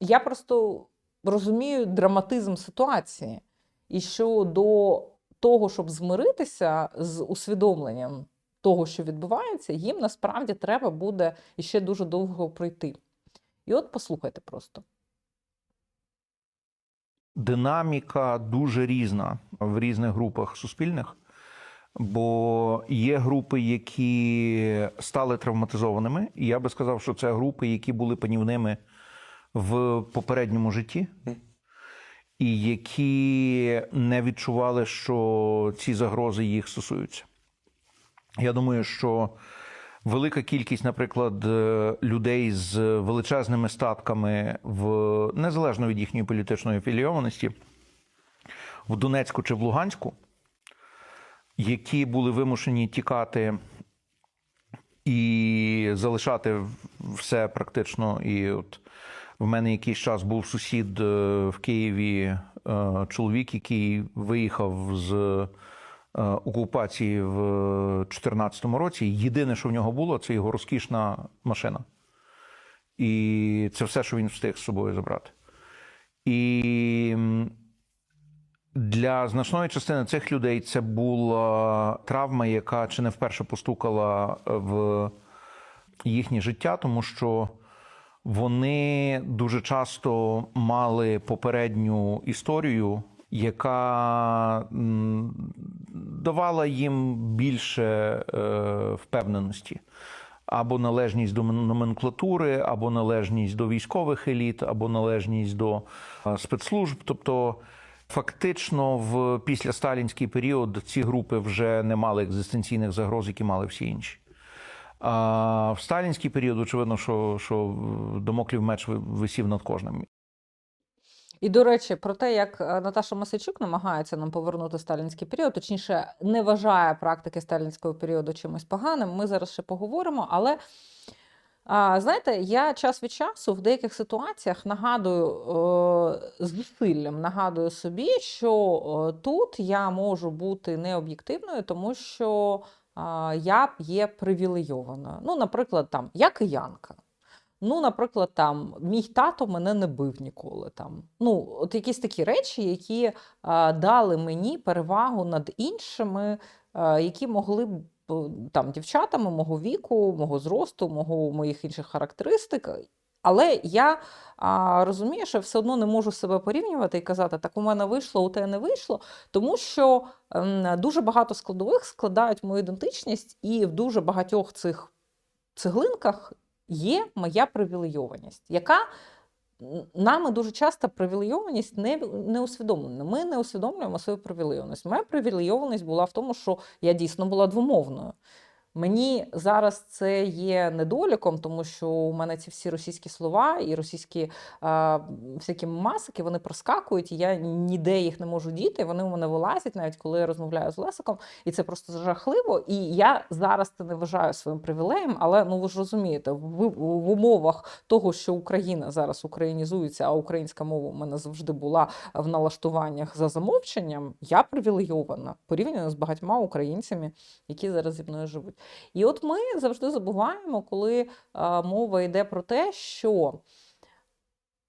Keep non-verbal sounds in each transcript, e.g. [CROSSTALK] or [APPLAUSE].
Я просто розумію драматизм ситуації, і що до того, щоб змиритися з усвідомленням того, що відбувається, їм насправді треба буде іще дуже довго пройти. І от послухайте просто. динаміка дуже різна в різних групах суспільних, бо є групи, які стали травматизованими, і я би сказав, що це групи, які були панівними в попередньому житті. І які не відчували, що ці загрози їх стосуються. Я думаю, що велика кількість, наприклад, е, людей з величезними статками в незалежно від їхньої політичної афілійованості в Донецьку чи в Луганську, які були вимушені тікати і залишати все практично. І от в мене якийсь час був сусід е, в Києві, е, чоловік, який виїхав з е, окупації в 2014 році. Єдине, що в нього було, це його розкішна машина. І це все, що він встиг з собою забрати. І для значної частини цих людей це була травма, яка чи не вперше постукала в їхнє життя, тому що вони дуже часто мали попередню історію, яка давала їм більше е, впевненості. Або належність до номенклатури, або належність до військових еліт, або належність до е, спецслужб. Тобто, фактично, в післясталінський період ці групи вже не мали екзистенційних загроз, які мали всі інші. А в сталінський період, очевидно, що, що домоклів меч висів над кожним. І до речі, про те, як е, Наташа Масичук намагається нам повернути сталінський період, точніше, не вважає практики сталінського періоду чимось поганим. Ми зараз ще поговоримо. Але знаєте, я час від часу в деяких ситуаціях нагадую з зусиллям, нагадую собі, що тут я можу бути необ'єктивною, тому що я є привілейованою. Ну, наприклад, там я киянка. Ну, наприклад, там мій тато мене не бив ніколи. Там. Ну, от якісь такі речі, які а, дали мені перевагу над іншими, а, які могли б там дівчатами мого віку, мого зросту, мого моїх інших характеристик. Але я а, розумію, що все одно не можу себе порівнювати і казати, так у мене вийшло, у тебе не вийшло, тому що ем, дуже багато складових складають мою ідентичність, і в дуже багатьох цих цеглинках є моя привілейованість, яка нами дуже часто привілейованість не, не усвідомлена. Ми не усвідомлюємо свою привілейованість. Моя привілейованість була в тому, що я дійсно була двомовною. Мені зараз це є недоліком, тому що у мене ці всі російські слова і російські а, всякі масики вони проскакують, і я ніде їх не можу діти. Вони у мене вилазять, навіть коли я розмовляю з Лесиком, і це просто жахливо. І я зараз це не вважаю своїм привілеєм, але ну ви ж розумієте, в, в умовах того, що Україна зараз українізується, а українська мова у мене завжди була в налаштуваннях за замовченням, я привілейована порівняно з багатьма українцями, які зараз зі мною живуть. І от ми завжди забуваємо, коли мова йде про те, що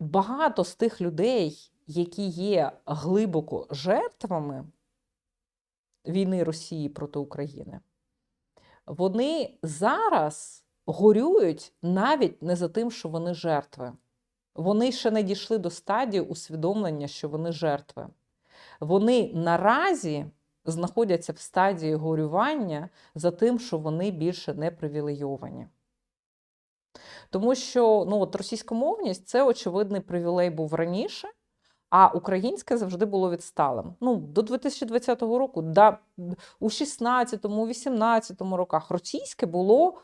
багато з тих людей, які є глибоко жертвами війни Росії проти України, вони зараз горюють навіть не за тим, що вони жертви. Вони ще не дійшли до стадії усвідомлення, що вони жертви. Вони наразі знаходяться в стадії горювання за тим, що вони більше не привілейовані. Тому що ну, от російськомовність це очевидний привілей був раніше, а українське завжди було відсталим. Ну, до 2020 року, да, у 16-му, 18-му роках російське було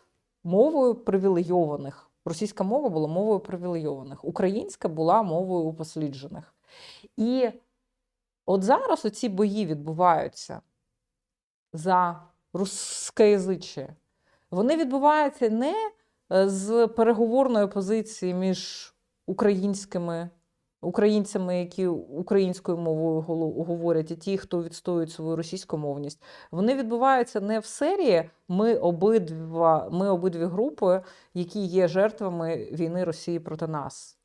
мовою привілейованих. Російська мова була мовою привілейованих, українська була мовою упосліджених. І от зараз оці бої відбуваються за рускоязиччя. Вони відбуваються не е, з переговорної позиції між українськими українцями, які українською мовою говорять, і ті, хто відстоюють свою російську мовність. Вони відбуваються не в серії ми обидва, ми обидві групи, які є жертвами війни Росії проти нас.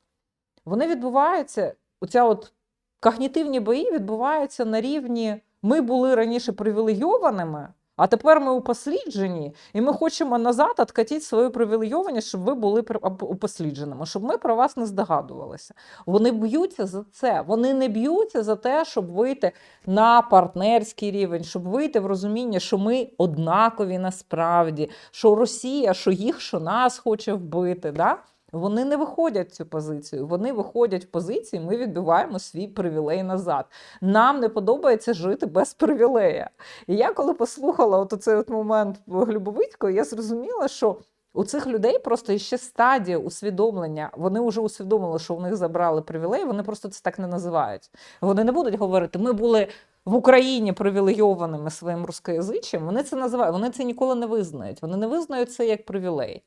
вони відбуваються, оця от когнітивні бої відбуваються на рівні ми були раніше привілейованими, а тепер ми упосліджені, і ми хочемо назад откатити свою привілейованість, щоб ви були упослідженими, щоб ми про вас не здогадувалися. Вони б'ються за це. Вони не б'ються за те, щоб вийти на партнерський рівень, щоб вийти в розуміння, що ми однакові насправді, що Росія, що їх, що нас хоче вбити. Да? Вони не виходять в цю позицію. Вони виходять в позицію, ми відбиваємо свій привілей назад. Нам не подобається жити без привілея. І я коли послухала от цей от момент Глюбовицького, я зрозуміла, що у цих людей просто ще стадія усвідомлення. Вони вже усвідомили, що в них забрали привілей, вони просто це так не називають. Вони не будуть говорити, ми були. В Україні привілейованими своїм рускоязичем, вони це називають, вони це ніколи не визнають. Вони не визнають це як привілей.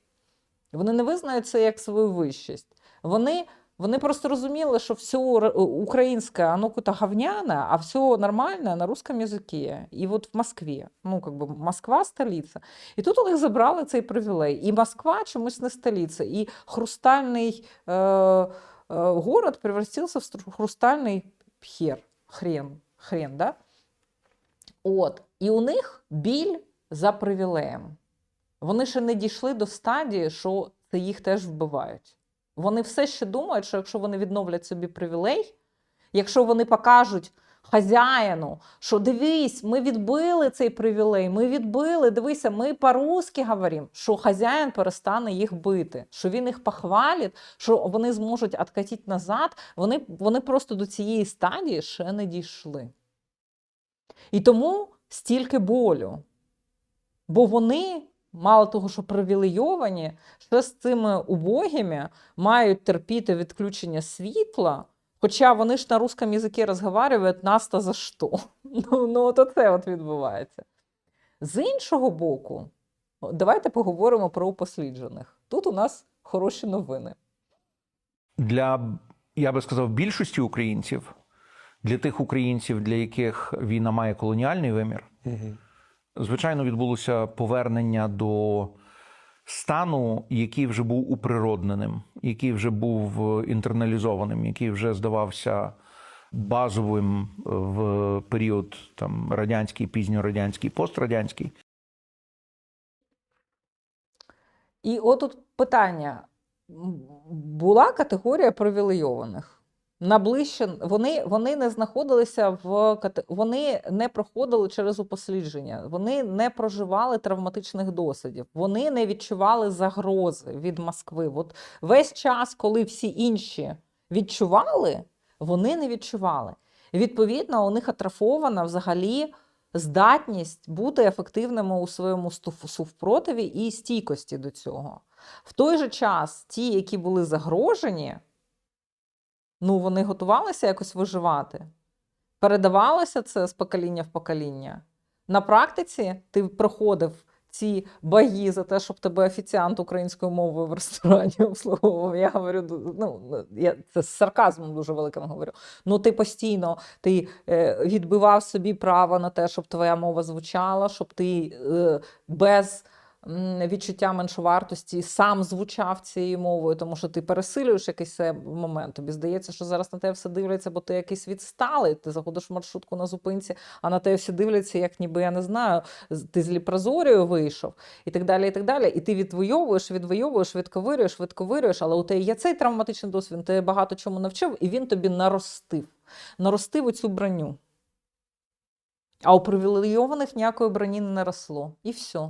Вони не визнають це як свою вищість. Вони, вони просто розуміли, що все українське, оно какое-то говняне, а все нормальне на русском языке. І от в Москві. Ну, как бы Москва столиця. І тут у них забрали цей привілей. І Москва чомусь не столиця. І хрустальний е, е, город превратився в хрустальний п'єр. Хрен. Хрен, да? От. І у них біль за привілеєм. Вони ще не дійшли до стадії, що це їх теж вбивають. Вони все ще думають, що якщо вони відновлять собі привілей, якщо вони покажуть хазяїну, що дивись, ми відбили цей привілей, ми відбили, дивися, ми по-русски говоримо, що хазяїн перестане їх бити, що він їх похвалить, що вони зможуть откатити назад. Вони, вони просто до цієї стадії ще не дійшли. І тому стільки болю. Бо вони, мало того, що привілейовані, ще з цими убогими мають терпіти відключення світла. Хоча вони ж на русском язикі розговорюють нас та за що. [LAUGHS] Ну, ну от оце от відбувається. З іншого боку, давайте поговоримо про упосліджених. Тут у нас хороші новини. Для, я би сказав, більшості українців, для тих українців, для яких війна має колоніальний вимір, звичайно, відбулося повернення до стану, який вже був уприродненим, який вже був е, інтерналізованим, який вже здавався базовим е, в період там радянський, пізньорадянський, пострадянський. І от питання: була категорія привілейованих. Наближче вони, вони не знаходилися в вони не проходили через упослідження, вони не проживали травматичних досвідів, вони не відчували загрози від Москви. От весь час, коли всі інші відчували, вони не відчували. Відповідно, у них атрофована взагалі здатність бути ефективними у своєму супротиві і стійкості до цього. В той же час ті, які були загрожені, ну вони готувалися якось виживати. Передавалося це з покоління в покоління. На практиці ти проходив ці бої за те, щоб тебе офіціант українською мовою в ресторані [LAUGHS] обслуговував. Я говорю, ну, я це з сарказмом дуже великим говорю. Ну, ти постійно ти е, відбивав собі право на те, щоб твоя мова звучала, щоб ти е, без відчуття меншовартості сам звучав цією мовою, тому що ти пересилюєш якийсь момент. Тобі здається, що зараз на тебе все дивляться, бо ти якийсь відсталий. Ти заходиш в маршрутку на зупинці, а на тебе всі дивляться, як ніби я не знаю, ти з ліпрозорію вийшов, і так далі. І так далі. І ти відвоюєш, відвоюєш, відковирюєш, відковирюєш, але у тебе є цей травматичний досвід, він тебе багато чому навчив, і він тобі наростив. Наростив оцю броню. А у привілейованих ніякої броні не наросло. І все.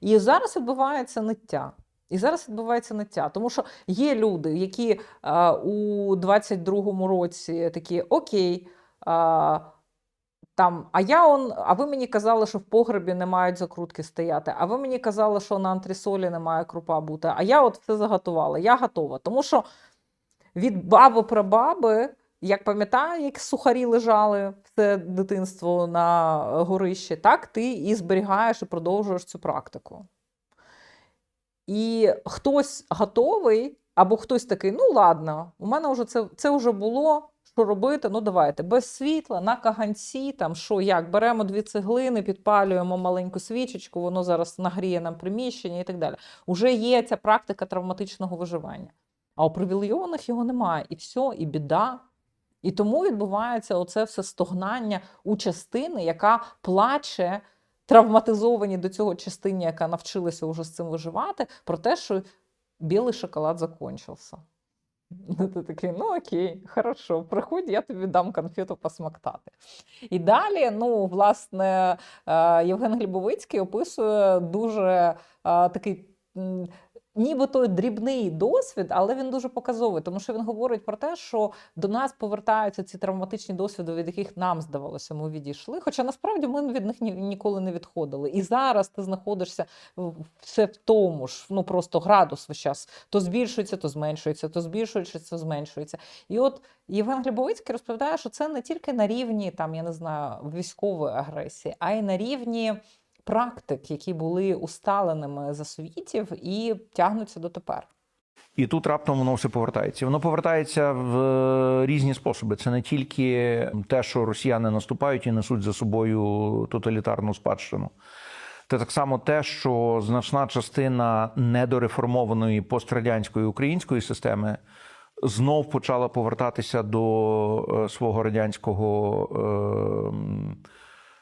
І зараз відбувається ниття. І зараз відбувається ниття. Тому що є люди, які а, у 22-му році такі окей. А, там, а я он, а ви мені казали, що в погребі не мають закрутки стояти. А ви мені казали, що на антресолі не має крупа бути. А я от все заготувала. Я готова. Тому що від баби прабаби, як пам'ятаю, як сухарі лежали все дитинство на горищі, так ти і зберігаєш і продовжуєш цю практику. І хтось готовий, або хтось такий, ну ладно, у мене вже це, це вже було. Що робити? Ну давайте без світла, на каганці, там що як, беремо дві цеглини, підпалюємо маленьку свічечку, воно зараз нагріє нам приміщення і так далі. Уже є ця практика травматичного виживання. А у привілейованих його немає. І все, і біда. І тому відбувається оце все стогнання у частини, яка плаче травматизовані до цього частині, яка навчилася уже з цим виживати, про те, що білий шоколад закончився. [LAUGHS] Ну, ти такий, ну окей, хорошо, приходь, я тобі дам конфету посмактати. І далі, ну, власне, е, Євген Глібовицький описує дуже е, такий. М, Нібито дрібний досвід, але він дуже показовий, тому що він говорить про те, що до нас повертаються ці травматичні досвіди, від яких нам здавалося, ми відійшли. Хоча насправді ми від них ні, ніколи не відходили. І зараз ти знаходишся все в тому ж, ну просто градус весь час то збільшується, то зменшується, то збільшується, то зменшується. І от Євген Глібовицький розповідає, що це не тільки на рівні там, я не знаю, військової агресії, а й на рівні практик, які були усталеними за совітів і тягнуться дотепер. І тут раптом воно все повертається. Воно повертається в е, різні способи. Це не тільки те, що росіяни наступають і несуть за собою тоталітарну спадщину. Це так само те, що значна частина недореформованої пострадянської української системи знов почала повертатися до е, свого радянського е,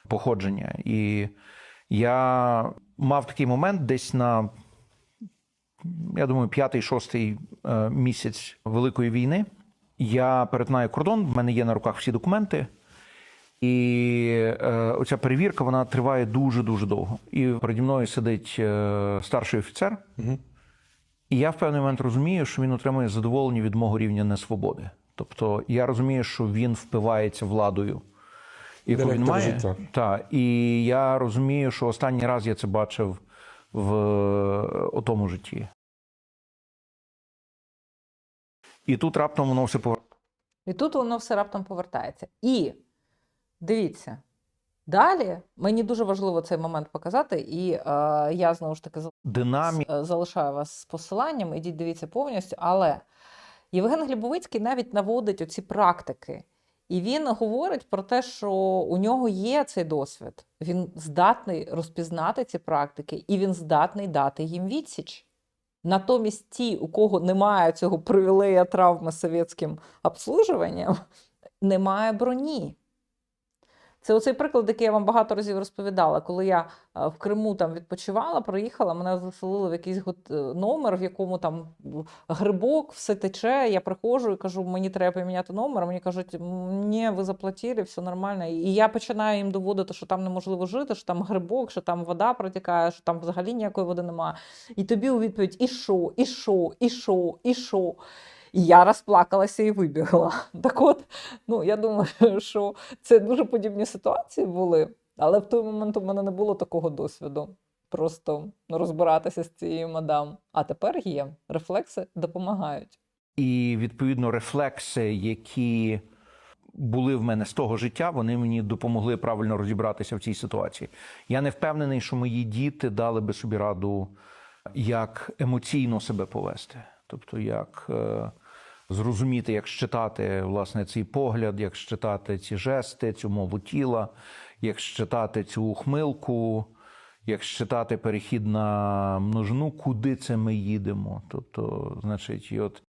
походження. І я мав такий момент десь на я думаю, п'ятий-шостий е, місяць Великої війни. Я перетинаю кордон, в мене є на руках всі документи. І е, оця перевірка вона триває дуже-дуже довго. І переді мною сидить е, старший офіцер. І я в певний момент розумію, що він отримує задоволення від мого рівня несвободи. Тобто я розумію, що він впивається владою, яку він має. життя. Та, і я розумію, що останній раз я це бачив в е, тому житті. І тут раптом воно все повертається. І тут воно все раптом повертається. І дивіться, далі мені дуже важливо цей момент показати, і е, я знову ж таки Динаміка. Е, залишаю вас з посиланням, ідіть дивіться повністю. Але Євген Глібовицький навіть наводить оці практики. І він говорить про те, що у нього є цей досвід. Він здатний розпізнати ці практики, і він здатний дати їм відсіч. Натомість ті, у кого немає цього привілея травми совєтським обслужуванням, немає броні. Це оцей приклад, який я вам багато разів розповідала. Коли я е, в Криму там відпочивала, приїхала, мене заселили в якийсь е, номер, в якому там грибок, все тече. Я приходжу і кажу, мені треба поміняти номер. Мені кажуть, ні, ви заплатили, все нормально. І я починаю їм доводити, що там неможливо жити, що там грибок, що там вода протікає, що там взагалі ніякої води немає. І тобі у відповідь: і що, і що, і що, і що. І я розплакалася і вибігла. [LAUGHS] Так от, ну я думаю, [LAUGHS] що це дуже подібні ситуації були, але в той момент у мене не було такого досвіду. Просто розбиратися з цією мадам. А тепер є. Рефлекси допомагають. І відповідно рефлекси, які були в мене з того життя, вони мені допомогли правильно розібратися в цій ситуації. Я не впевнений, що мої діти дали би собі раду, як емоційно себе повести. Тобто, як е, зрозуміти, як щитати власне цей погляд, як щитати ці жести, цю мову тіла, як щитати цю ухмилку, як щитати перехід на множину, куди це ми їдемо. Тобто, значить, і от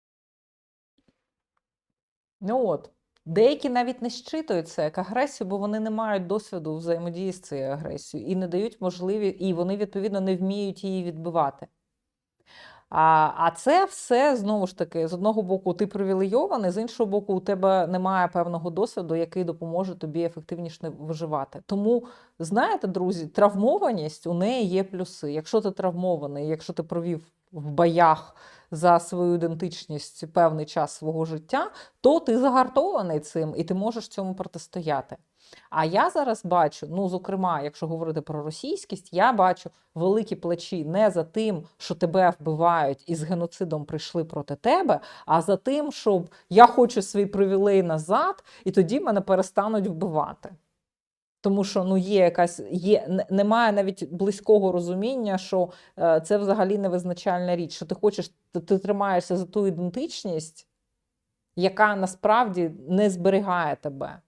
Ну от. Деякі навіть не щитують це як агресію, бо вони не мають досвіду взаємодії з цією агресією і не дають можливі, і вони відповідно не вміють її відбивати. А, а це все знову ж таки, з одного боку, ти привілейований, з іншого боку, у тебе немає певного досвіду, який допоможе тобі ефективніше виживати. Тому, знаєте, друзі, травмованість у неї є плюси. Якщо ти травмований, якщо ти провів в боях за свою ідентичність певний час свого життя, то ти загартований цим і ти можеш цьому протистояти. А я зараз бачу, ну зокрема, якщо говорити про російськість, я бачу великі плечі не за тим, що тебе вбивають і з геноцидом прийшли проти тебе, а за тим, щоб я хочу свій привілей назад, і тоді мене перестануть вбивати. Тому що ну є якась є, немає навіть близького розуміння, що е, це взагалі не визначальна річ, що ти хочеш, ти, ти тримаєшся за ту ідентичність, яка насправді не зберігає тебе.